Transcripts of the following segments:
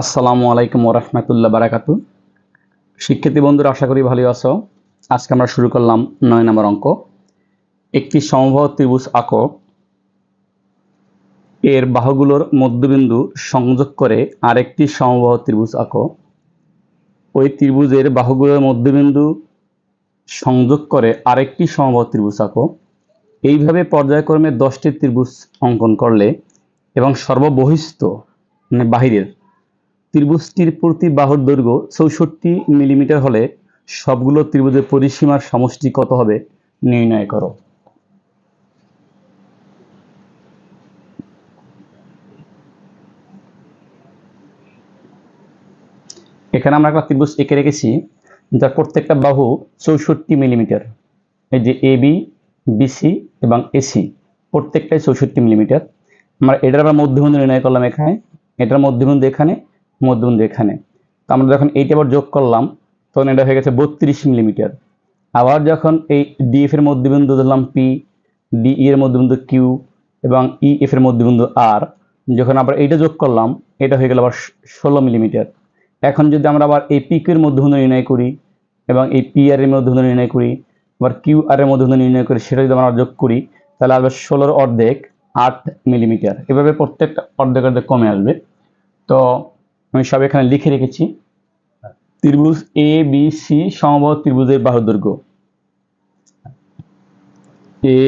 আসসালামু আলাইকুম ওরহমতুল্লাহ বারাকাতু শিক্ষার্থী বন্ধুরা, আশা করি ভালো আছো। আজকে আমরা শুরু করলাম নয় নম্বর অঙ্ক। একটি সমবাহ ত্রিভুজ আঁকো। এর বাহুগুলোর মধ্যবিন্দু সংযোগ করে আরেকটি সমবাহ ত্রিভুজ আঁকো। ওই ত্রিভুজের বাহুগুলোর মধ্যবিন্দু সংযোগ করে আরেকটি সমবাহ ত্রিভুজ আঁকো। এইভাবে পর্যায়ক্রমে দশটি ত্রিভুজ অঙ্কন করলে এবং সর্ববহিস্থ মানে বাহিরের ত্রিভুজটির প্রতি বাহুর দৈর্ঘ্য চৌষট্টি মিলিমিটার হলে সবগুলো ত্রিভুজের পরিসীমার সমষ্টি কত হবে নির্ণয় করো। এখানে আমরা একটা ত্রিভুজ এঁকে রেখেছি যার প্রত্যেকটা বাহু চৌষট্টি মিলিমিটার। এই যে এ বি বিসি এবং এসি প্রত্যেকটাই চৌষট্টি মিলিমিটার। আমরা এটার আবার মধ্যবিন্দু নির্ণয় করলাম এখানে। এটার মধ্যবিন্দু এখানে মধ্যবিন্দু এখানে। তো আমরা যখন এইটা আবার যোগ করলাম, তখন এটা হয়ে গেছে বত্রিশ মিলিমিটার। আবার যখন এই ডিএফ এর মধ্যবিন্দু ধরলাম পি ডি এর মধ্যবিন্দু কিউ এবং ই এফ এর মধ্যবিন্দু আর যখন আবার এইটা যোগ করলাম, এটা হয়ে গেল আবার ষোলো মিলিমিটার। এখন যদি আমরা আবার এই পিকের মধ্যবিন্দু নির্ণয় করি এবং এই পি আর এর মধ্যবিন্দু নির্ণয় করি, আবার কিউ আর এর মধ্যবিন্দু নির্ণয় করি, সেটা যদি আমরা যোগ করি, তাহলে আসবে ষোলোর অর্ধেক আট মিলিমিটার। এভাবে প্রত্যেকটা অর্ধেক অর্ধেক কমে আসবে। তো আমি সব এখানে লিখে রেখেছি। ত্রিভুজ এ বি সি সমবাহু ত্রিভুজের বাহুর দৈর্ঘ্য। এ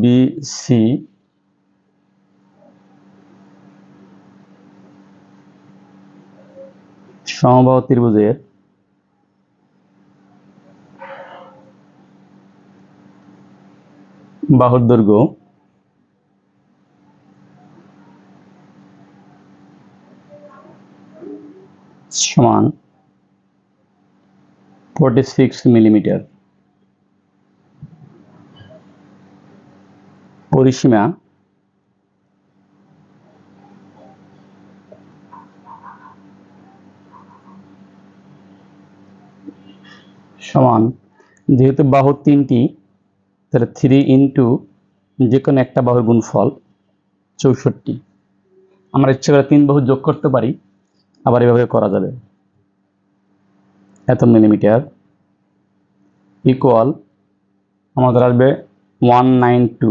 বি সি সমবাহু ত্রিভুজের বাহুর দৈর্ঘ্য। সমান ফোর্টি সিক্স মিলিমিটার পরিসীমা সমান, যেহেতু বাহু তিনটি, তাহলে থ্রি ইন্টু যে কোনো একটা বাহুর গুণফল চৌষট্টি। আমরা ইচ্ছে করে তিন বাহু যোগ করতে পারি। আবার এভাবে করা যাবে। এত মিলিমিটার ইকুয়াল আমাদের আসবে ওয়ান নাইন টু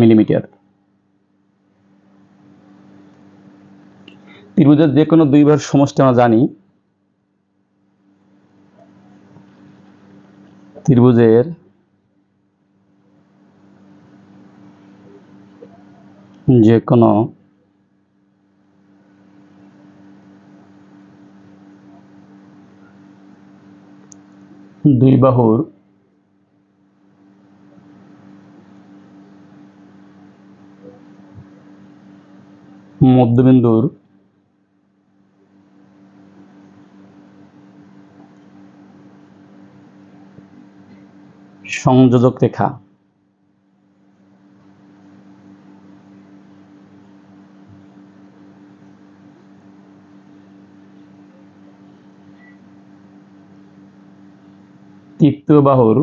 মিলিমিটার ত্রিভুজের যে কোনো দুই বাহুর সমষ্টি আমরা জানি, ত্রিভুজের যে কোনো দুই বাহুর মধ্যবিন্দুর সংযোজক রেখা। তৃতীয় বাহুর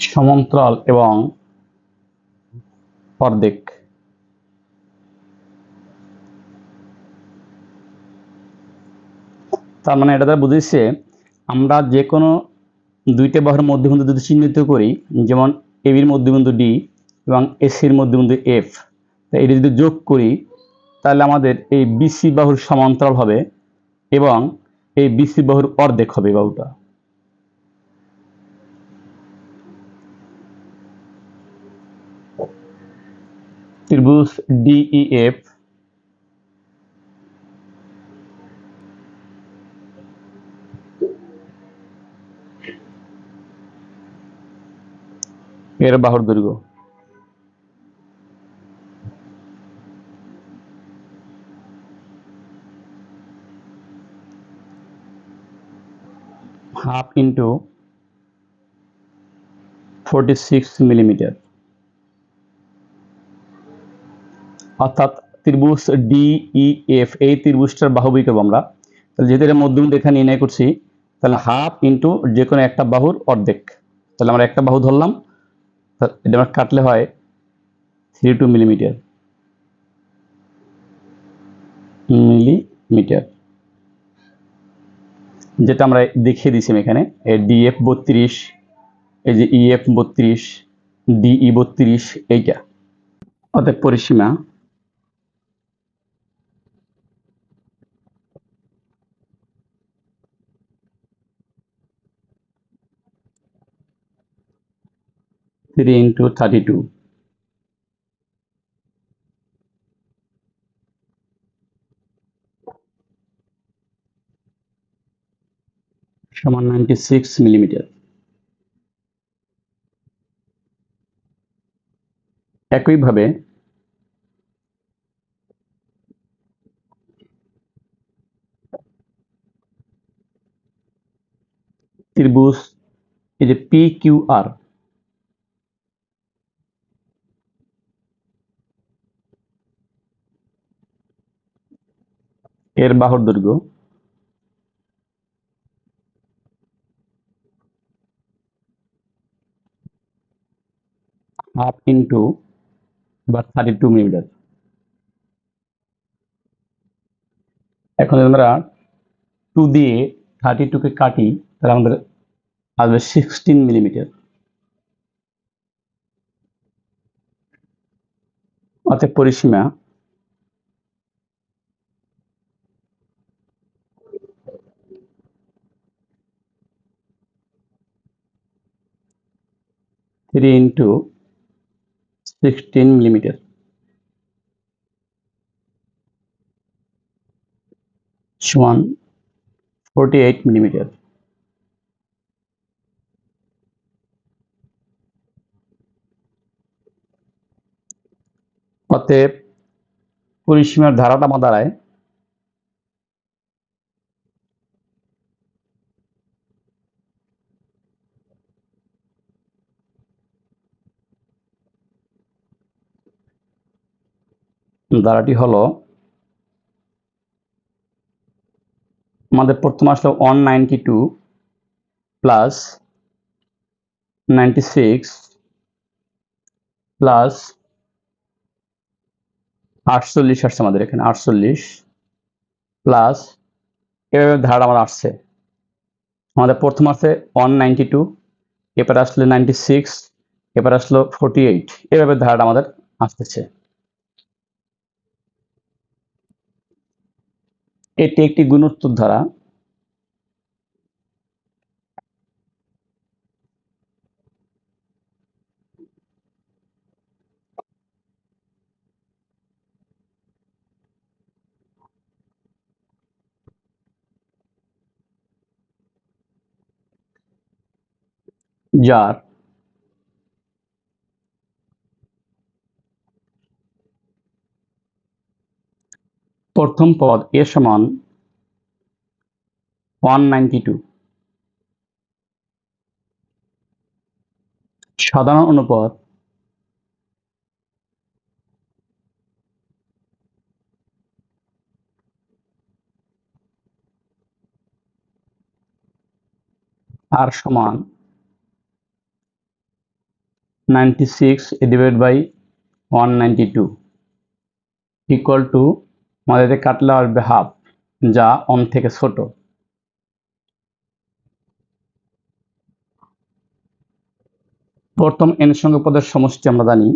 সমান্তরাল এবং অর্ধেক। তার মানে এটা দ্বারা বুঝেছে, আমরা যে কোনো দুইটা বাহুর মধ্যবিন্দু যদি চিহ্নিত করি, যেমন এবির মধ্যবিন্দু ডি এবং এসির মধ্যবিন্দু এফ এটা যদি যোগ করি, তাহলে আমাদের এই বিসি বাহুর সমান্তরাল হবে এবং এই বিসি বাহুর অর্ধেক হবে বাহুটা। ত্রিভুজ ডিইএফ এর বাহুর দৈর্ঘ্য। Half into forty six millimetre অর্থাৎ ত্রিভুজ ডি ডিইএফ এই ত্রিভুজটার বাহু বই করব আমরা। তাহলে যেহেতু এটা মধ্যবিন্দু এখানে নির্ণয় করছি, তাহলে হাফ ইন্টু যে কোনো একটা বাহুর অর্ধেক। তাহলে আমরা একটা বাহু ধরলাম এটা আমরা কাটলে হয় থ্রি টু মিলিমিটার মিলিমিটার। যেটা আমরা দেখিয়ে দিয়েছি এখানে ডিএফ বত্রিশ, এই যে ইএফ বত্রিশ ডিই বত্রিশ, এইটা। অর্থাৎ পরিসীমা। থ্রি ইন্টু থার্টি টু সমান নাইনটি সিক্স মিলিমিটার একইভাবে ত্রিভুজ এই যে পি কিউ আর এর বাহুর দৈর্ঘ্য হাফ ইন্টু বা থার্টি টু মিলিমিটার। এখন আমরা টু দিয়ে থার্টি টুকে কাটি, তাহলে আমাদের আসবে সিক্সটিন মিলিমিটার। অর্থাৎ পরিসীমা থ্রি ইন্টু সিক্সটিন মিলিমিটার সমান ফোরটি এইট মিলিমিটার অতএব পরিসীমার ধারাটা আমার দাঁড়ায় ধারাটি হলো, আমাদের প্রথম আসলো one ninety two plus ninety six plus আটচল্লিশ আসছে আমাদের এখানে, আটচল্লিশ প্লাস এভাবে ধারা আমার আসছে। আমাদের প্রথম আসছে ওয়ান নাইনটি টু এবার আসলে নাইনটি সিক্স এবার আসলো ফোরটি এইট এভাবে ধারাটা আমাদের আসতেছে। এটি একটি গুণোত্তর ধারা। যার প্রথম পদ এ সমান ওয়ান নাইনটি টু সাধারণ অনুপাত আর সমান ninety six divide by one ninety two equal to আমাদের কাটলে আসবে হাফ যা অন থেকে ছোট। প্রথম এন সঙ্গে পদের সমষ্টি আমরা জানি।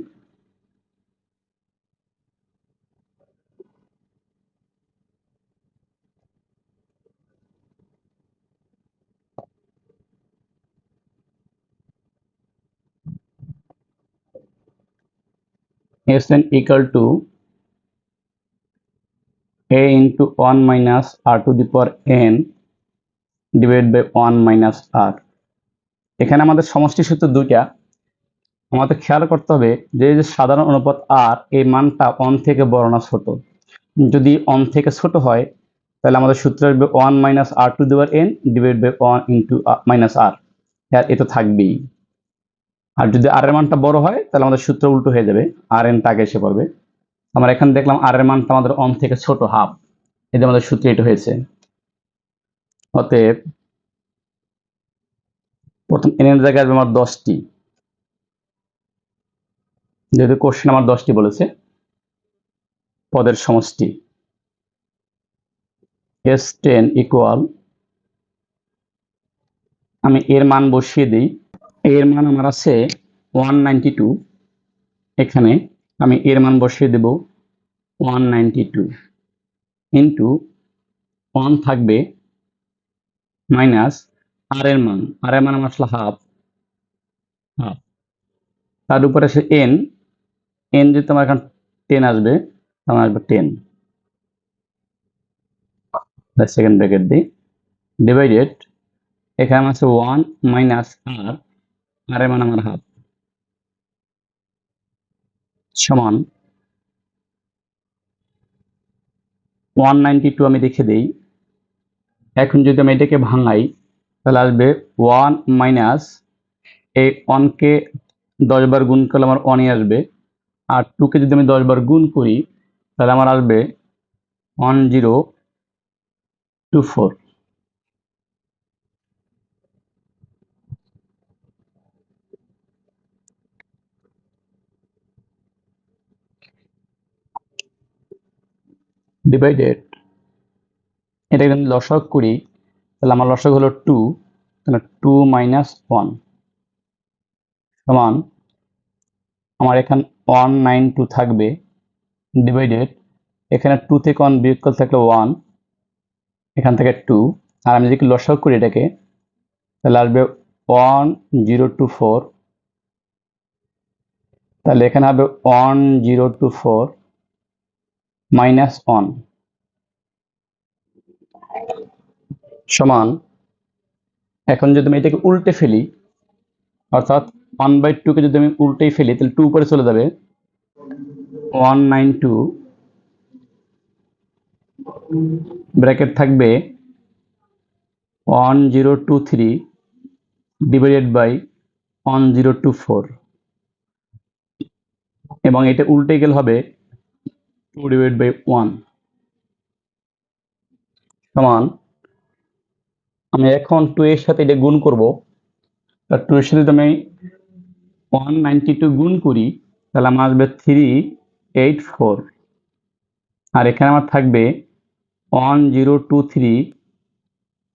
S n equal to a into 1 minus r to the power n divided by 1 minus r এখানে আমাদের সমষ্টি সূত্র দুইটা। আমাদের খেয়াল করতে হবে যে যে সাধারণ অনুপাত আর এই মানটা অন থেকে বড় না ছোট। যদি অন থেকে ছোট হয়, তাহলে আমাদের সূত্র আসবে ওয়ান মাইনাস আর টু দেওয়ার n divide by one into minus r আর এটা থাকবেই। আর যদি আর এর মানটা বড় হয়, তাহলে আমাদের সূত্র উল্টো হয়ে যাবে। আর এনটা আগে এসে পড়বে। আমরা এখানে দেখলাম আর এর মানটা আমাদের অন থেকে ছোট হাফ এটা আমাদের সূত্র এটা হয়েছে। অতএব প্রথম এন এর জায়গায় আসবে আমার দশটি। যেহেতু কোশ্চেন আমার দশটি বলেছে, পদের সমষ্টি। এস টেন ইকুয়াল আমি এর মান বসিয়ে দিই। এর মান আমার আছে ওয়ান নাইনটি টু এখানে আমি এর মান বসিয়ে দেব one ninety two into one থাকবে মাইনাস আর এর মান। আর এর মান আমার আসলে হাফ হাফ তার উপরে আছে এন এন যদি তোমার এখন টেন আসবে তখন আসবে টেন সেকেন্ড ব্র্যাকেট দিই ডিভাইডেড এখানে আছে ওয়ান মাইনাস আর আর এর মান আমার হাফ সমান ওয়ান নাইনটি টু আমি দেখে দিই। এখন যদি আমি এটাকে ভাঙাই, তাহলে আসবে ওয়ান মাইনাস এই ওয়ানকে দশ বার গুণ করলে আমার ওয়ানই আসবে। আর টুকে যদি আমি দশ বার গুণ করি, তাহলে আমার আসবে one zero two four divided এটা যদি লসক করি তাহলে আমার লসক হলো টু তাহলে টু মাইনাস ওয়ান সমান আমার এখানে ওয়ান নাইন টু থাকবে ডিভাইডেড এখানে টু থেকে ওয়ান বিয়োগ থাকলে ওয়ান এখান থেকে টু আর আমি যদি লসক করি এটাকে, তাহলে আসবে ওয়ান জিরো টু ফোর তাহলে এখানে হবে one zero two four minus one সমান, এখন যদি আমি এটাকে উল্টে ফেলি, অর্থাৎ ওয়ান বাই টুকে যদি আমি উল্টেই ফেলি, তাহলে টু উপরে চলে যাবে ওয়ান নাইন টু ব্র্যাকেট থাকবে one zero two three divided by one zero two four এবং এটা উল্টে গেলে হবে টু ডিভাইড বাই ওয়ান সমান আমি এখন টু এর সাথে এটা গুণ করব। আর টু এর সাথে আমি ওয়ান নাইনটি টু গুণ করি, তাহলে আমার আসবে থ্রি এইট ফোর আর এখানে আমার থাকবে one zero two three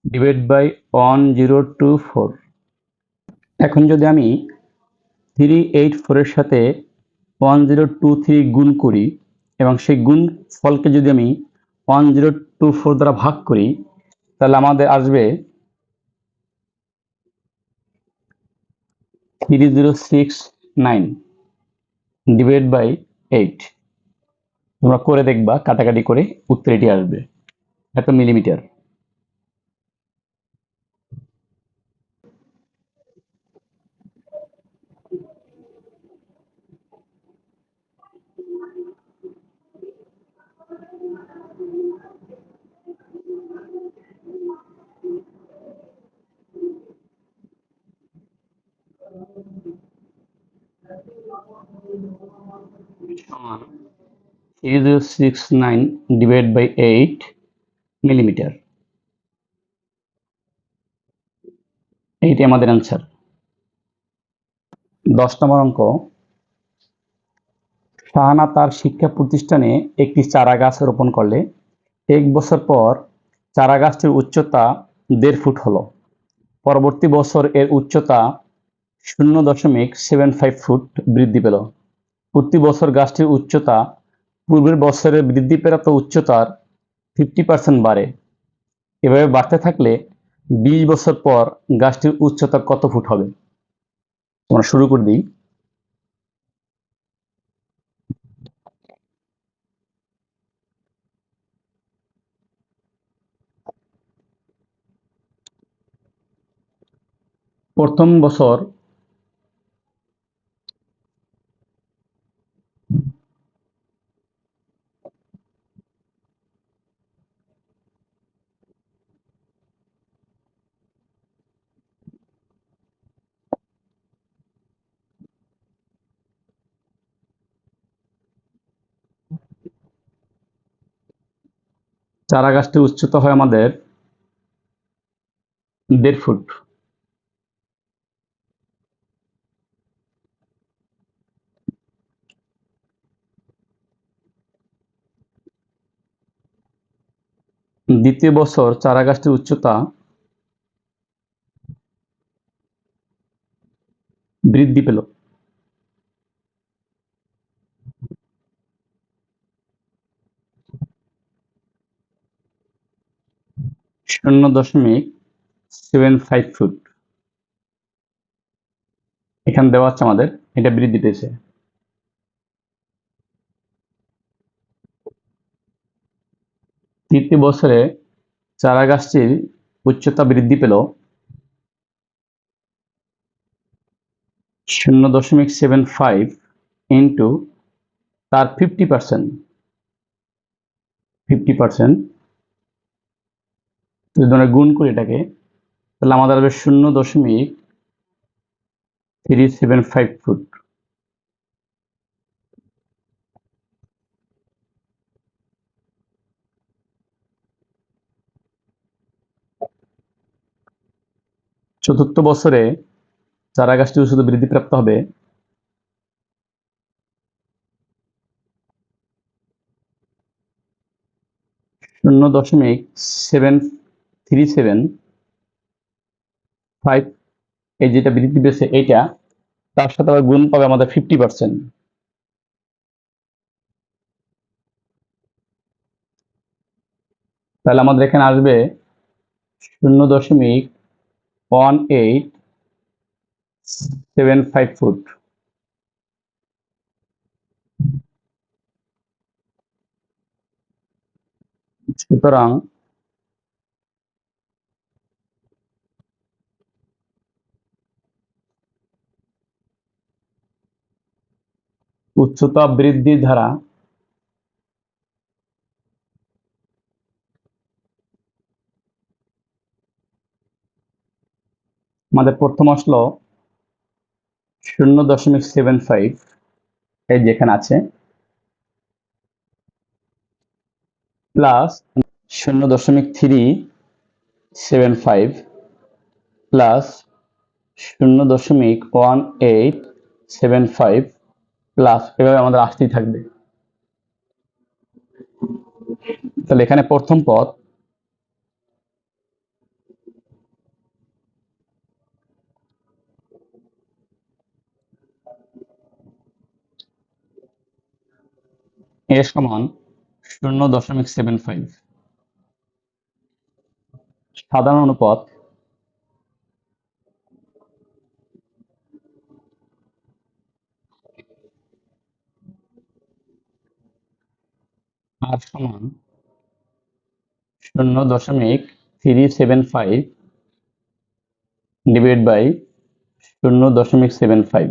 divide by one zero two four এখন যদি আমি থ্রি এইট ফোরের সাথে ওয়ান জিরো টু থ্রি গুণ করি এবং সেই গুণ ফলকে যদি আমি ওয়ান জিরো টু ফোর দ্বারা ভাগ করি, তাহলে আমাদের আসবে three zero six nine divide by eight. তোমরা করে দেখবা, কাটাকাটি করে উত্তর এটি আসবে। এত মিলিমিটার। সমান ডিভাইড বাই এইট মিলিমিটার এইটি আমাদের অ্যান্সার দশ নম্বর অঙ্ক। শাহানা তার শিক্ষা প্রতিষ্ঠানে একটি চারা গাছ রোপণ করলে এক বছর পর চারা গাছটির উচ্চতা দেড় ফুট হলো। পরবর্তী বছর এর উচ্চতা শূন্য দশমিক সেভেন ফাইভ ফুট বৃদ্ধি পেল। প্রতি বছর গাছটির উচ্চতা পূর্বের বছরের বৃদ্ধি পেরাত উচ্চতার ফিফটি পার্সেন্ট বাড়ে। এভাবে বাড়তে থাকলে বিশ বছর পর গাছটির উচ্চতা কত ফুট হবে? আমরা শুরু করে দিই। প্রথম বছর চারা গাছটি উচ্চতা হয় আমাদের দেড় ফুট। দ্বিতীয় বছর চারা গাছটির উচ্চতা বৃদ্ধি পেল। শূন্য দশমিক সেভেন ফাইভ ফুট এখানে দেওয়া আছে আমাদের, এটা বৃদ্ধি পেয়েছে। তৃতীয় বছরে চারা গাছটির উচ্চতা বৃদ্ধি পেল। শূন্য দশমিক সেভেন ফাইভ ইন্টু তার ফিফটি পার্সেন্ট ফিফটি পার্সেন্ট যদি আমরা গুণ করি এটাকে, তাহলে আমাদের হবে শূন্য দশমিক থ্রি সেভেন ফাইভ ফুট চতুর্থ বছরে চারা গাছটি শুধু বৃদ্ধিপ্রাপ্ত হবে শূন্য দশমিক সেভেন থ্রি সেভেন, ফাইভ, এই যেটা বৃদ্ধি পেয়েছে এইটা, তার সাথে আবার গুণ পাবে আমাদের ফিফটি পার্সেন্ট। তাহলে আমাদের এখানে আসবে শূন্য দশমিক one eight seven five foot. সুতরাং উচ্চতা বৃদ্ধির ধারা আমাদের প্রথম আসলো শূন্য দশমিক সেভেন ফাইভ এই যেখানে আছে প্লাস শূন্য দশমিক থ্রি সেভেন ফাইভ প্লাস শূন্য দশমিক one eight seven five plus এভাবে আমাদের আসতেই থাকবে। তাহলে এখানে প্রথম পদ, এ সমান শূন্য দশমিক সেভেন ফাইভ সাধারণ অনুপাত আর সমান শূন্য দশমিক three seven five divide by শূন্য দশমিক সেভেন ফাইভ।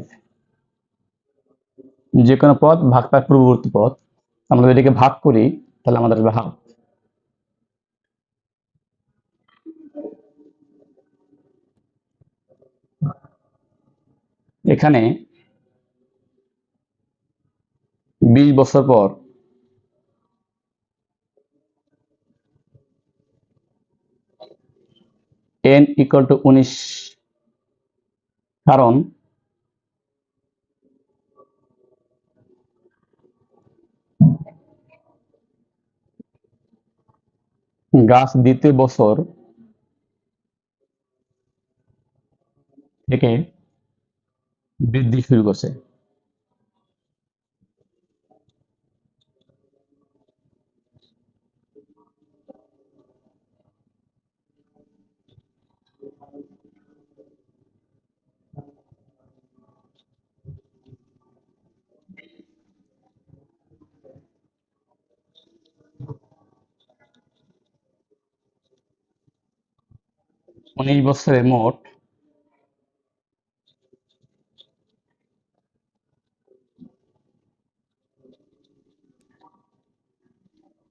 যে কোনো পদ ভাগ তার পূর্ববর্তী পদ, আমরা যদি ভাগ করি, তাহলে আমাদের হাফ। এখানে বিশ বছর পর এন ইকুয়াল টু উনিশ। কারণ গাছ দ্বিতীয় বছর থেকে বৃদ্ধি শুরু করছে। উনিশ বছরে মোট।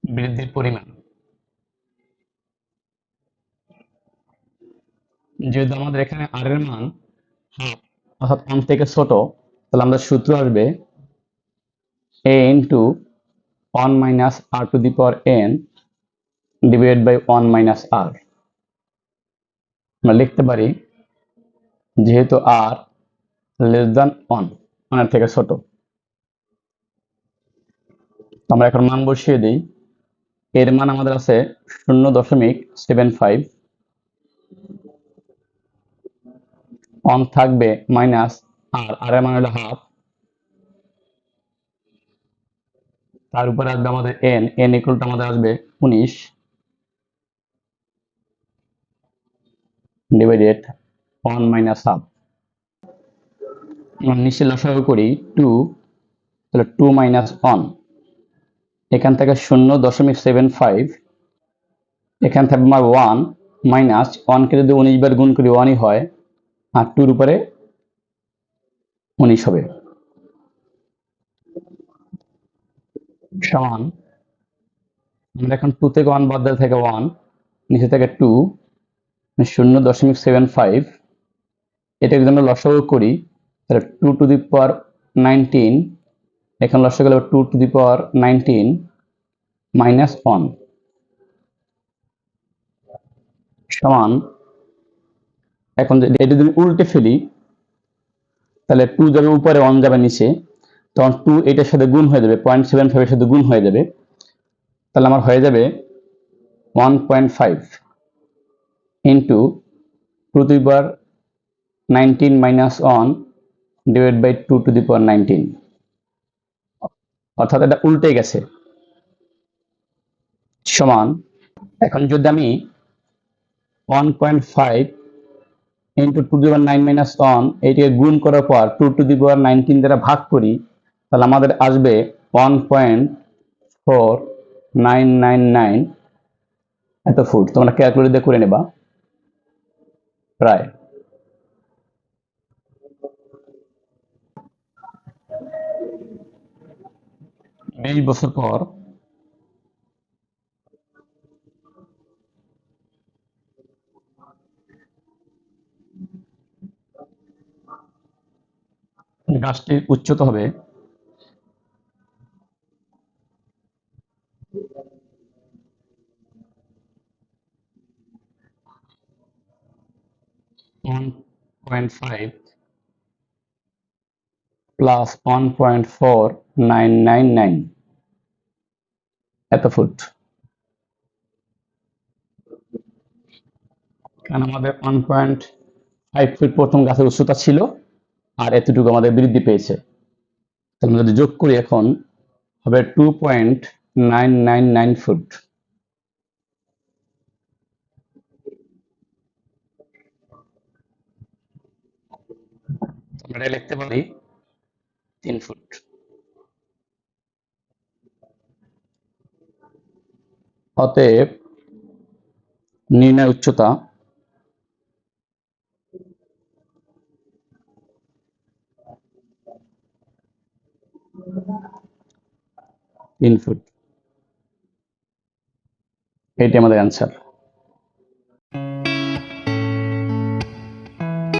বৃদ্ধির পরিমাণ। যেহেতু আমাদের এখানে আর এর মান অর্থাৎ ওয়ান থেকে ছোট, তাহলে আমাদের সূত্র আসবে a into one minus r to the power n divide by one minus r আমরা লিখতে পারি যেহেতু আর লেস দ্যান ওয়ান ওয়ানের থেকে ছোট। আমরা এখন মান বসিয়ে দিই। এর মান আমাদের আছে শূন্য দশমিক সেভেন ফাইভ অন থাকবে মাইনাস আর আর এর মান হলো হাফ তার উপরে আসবে আমাদের এন এন ইকুয়ালটা আমাদের আসবে উনিশ। ডিভাইডেড ওয়ান মাইনাস হাফ নিচে লসাগু করি টু তাহলে টু মাইনাস ওয়ান এখান থেকে শূন্য দশমিক সেভেন ফাইভ এখান থেকে আমার ওয়ান মাইনাস ওয়ানকে যদি উনিশ বার গুণ করি ওয়ানই হয়, আর টুর উপরে উনিশ হবে। সমান। আমরা এখন টু ওয়ান বাদ দেওয়া থেকে ওয়ান নিচে থেকে টু শূন্য দশমিক সেভেন ফাইভ এটা যদি আমরা লসাগু করি, তাহলে two two the power nineteen এখানে লসাগু গেলে two two the power nineteen minus one সমান, এখন এটা যদি উল্টে ফেলি, তাহলে টু যাবে উপরে ওয়ান যাবে নিচে, তখন টু এটার সাথে গুণ হয়ে যাবে পয়েন্ট সেভেন ফাইভের সাথে গুণ হয়ে যাবে, তাহলে আমার হয়ে যাবে one point five into two the power nineteen minus one divide by two two the power nineteen অর্থাৎ এটা উল্টে গেছে। সমান, এখন যদি আমি one point five into two the power nine minus one এইটিকে গুণ করার পর two two the power nineteen দ্বারা ভাগ করি, তাহলে আমাদের আসবে one point four nine nine nine এত ফুট, তোমরা ক্যালকুলেট দিয়ে করে নেবা। প্রায় বিশ বছর পর। গাছটির উচ্চতা হবে। 1.5 প্লাস 1.4999 এত ফুট। কারণ আমাদের 1.5 ফুট প্রথম গাছের উচ্চতা ছিল, আর এতটুকু আমাদের বৃদ্ধি পেয়েছে। তাহলে যদি যোগ করি এখন, হবে two point nine nine nine foot. আমরা লিখতে পারি তিন ফুট। অতএব নির্ণয় উচ্চতা তিন ফুট। এটি আমাদের অ্যান্সার